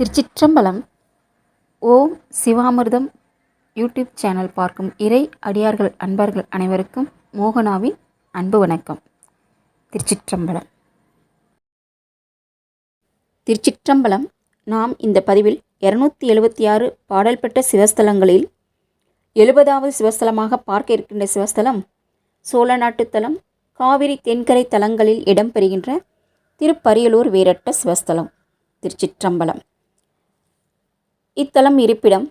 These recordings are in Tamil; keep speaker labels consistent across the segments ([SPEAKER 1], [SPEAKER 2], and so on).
[SPEAKER 1] திருச்சிற்றம்பலம். ஓம் சிவாமிர்தம் யூடியூப் சேனல் பார்க்கும் இறை அடியார்கள் அன்பர்கள் அனைவருக்கும் மோகனாவின் அன்பு வணக்கம். திருச்சிற்றம்பலம். திருச்சிற்றம்பலம் நாம் இந்த பதிவில் இரநூத்தி எழுபத்தி ஆறு பாடல் பெற்ற சிவஸ்தலங்களில் எழுபதாவது சிவஸ்தலமாக பார்க்க இருக்கின்ற சிவஸ்தலம் சோழ நாட்டுத்தலம் காவிரி தென்கரை தலங்களில் இடம்பெறுகின்ற திருப்பரியலூர் வீரட்ட சிவஸ்தலம். திருச்சிற்றம்பலம். இத்தலம் இருப்பிடம்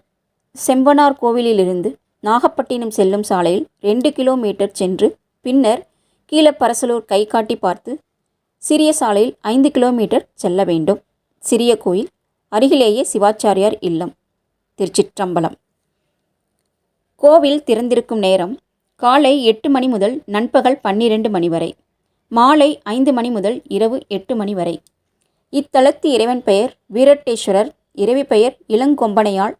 [SPEAKER 1] செம்பனார் கோவிலிலிருந்து நாகப்பட்டினம் செல்லும் சாலையில் ரெண்டு கிலோமீட்டர் சென்று பின்னர் கீழப்பரசலூர் கை காட்டி பார்த்து சிறிய சாலையில் ஐந்து கிலோமீட்டர் செல்ல வேண்டும். சிறிய கோயில் அருகிலேயே சிவாச்சாரியார் இல்லம் திருச்சிற்றம்பலம். கோவில் திறந்திருக்கும் நேரம் காலை எட்டு மணி முதல் நண்பகல் பன்னிரண்டு மணி வரை மாலை ஐந்து மணி முதல் இரவு எட்டு மணி வரை. இத்தலத்து இறைவன் பெயர் வீரட்டேஸ்வரர் இறைவி பெயர் இளங்கொம்பனையாள்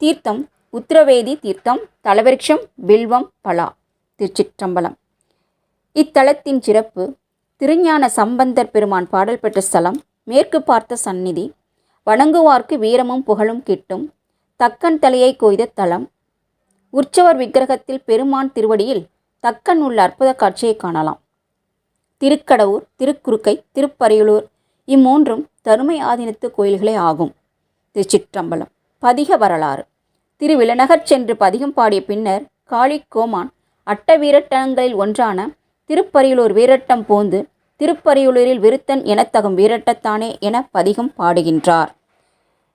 [SPEAKER 1] தீர்த்தம் உத்திரவேதி தீர்த்தம் தலவிருட்சம் பில்வம் பலா திருச்சிற்றம்பலம். இத்தலத்தின் சிறப்பு திருஞான சம்பந்தர் பெருமான் பாடல் பெற்ற ஸ்தலம் மேற்கு பார்த்த சந்நிதி வணங்குவார்க்கு வீரமும் புகழும் கிட்டும் தக்கன் தலையை கொய்த தலம். உற்சவர் விக்கிரகத்தில் பெருமான் திருவடியில் தக்கன் உள்ள அற்புத காட்சியை காணலாம். திருக்கடவுர் திருக்குறுக்கை திருப்பரியலூர் இம்மூன்றும் தருமை ஆதீனத்து கோயில்களே ஆகும். திருச்சிற்றம்பலம். பதிக வரலாறு. திருவிளநகர் சென்று பதிகம் பாடிய பின்னர் காளி கோமான் அட்ட வீரட்டங்களில் ஒன்றான திருப்பரியலூர் வீரட்டம் போந்து திருப்பரியலூரில் விருத்தன் எனத்தகும் வீரட்டத்தானே என பதிகம் பாடுகின்றார்.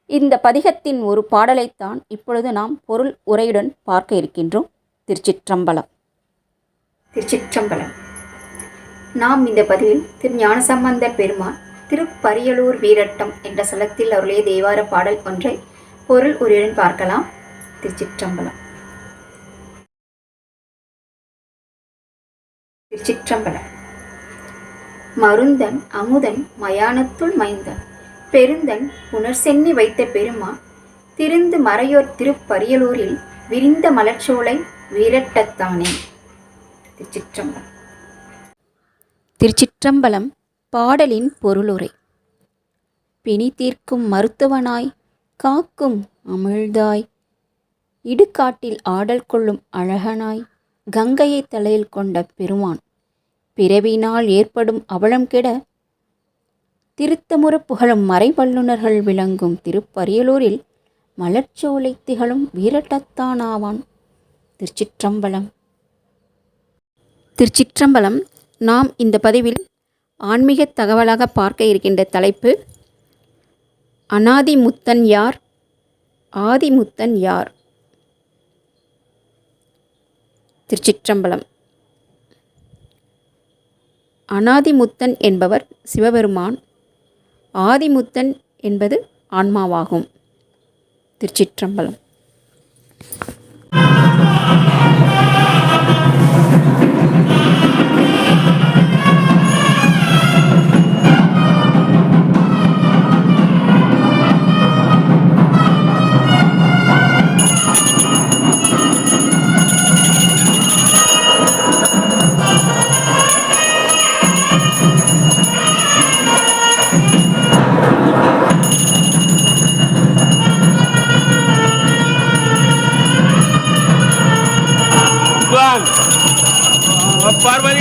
[SPEAKER 1] இந்த பதிகத்தின் ஒரு பாடலைத்தான் இப்பொழுது நாம் பொருள் உரையுடன் பார்க்க இருக்கின்றோம். திருச்சிற்றம்பலம். திருச்சிற்றம்பலம். நாம் இந்த பதிவில் திரு ஞானசம்பந்த பெருமான் திருப்பரியலூர் வீரட்டம் என்ற சலத்தில் அருளிய தேவார பாடல் ஒன்றை பொருள் உரையுடன் பார்க்கலாம். திருச்சிற்றம்பலம். திருச்சிற்றம்பலம். மருந்தன் அமுதன் மயானத்துள் மைந்தன் பெருந்தன் புனர்சென்னி வைத்த பெருமான் திருந்து மறையோர் திருப்பரியலூரில் விரிந்த மலர்ச்சோலை வீரட்டத்தானே. திருச்சிற்றம்பலம். திருச்சிற்றம்பலம் பாடலின் பொருளுரை. பிணி தீர்க்கும் மருத்துவனாய் காக்கும் அமிழ்தாய் இடுகாட்டில் ஆடல் கொள்ளும் அழகனாய் கங்கையை தலையில் கொண்ட பெருமான். பிறவினால் ஏற்படும் அவலம் கெட திருத்தமுற புகழும் மறைவல்லுநர்கள் விளங்கும் திருப்பரியலூரில் மலர்ச்சோலை திகழும் வீரட்டத்தானாவான். திருச்சிற்றம்பலம். திருச்சிற்றம்பலம். நாம் இந்த பதிவில் ஆன்மீக தகவலாக பார்க்க இருக்கின்ற தலைப்பு அனாதிமுத்தன் யார்? ஆதிமுத்தன் யார்? திருச்சிற்றம்பலம். அனாதிமுத்தன் என்பவர் சிவபெருமான் ஆதிமுத்தன் என்பது ஆன்மாவாகும். திருச்சிற்றம்பலம். பார்வை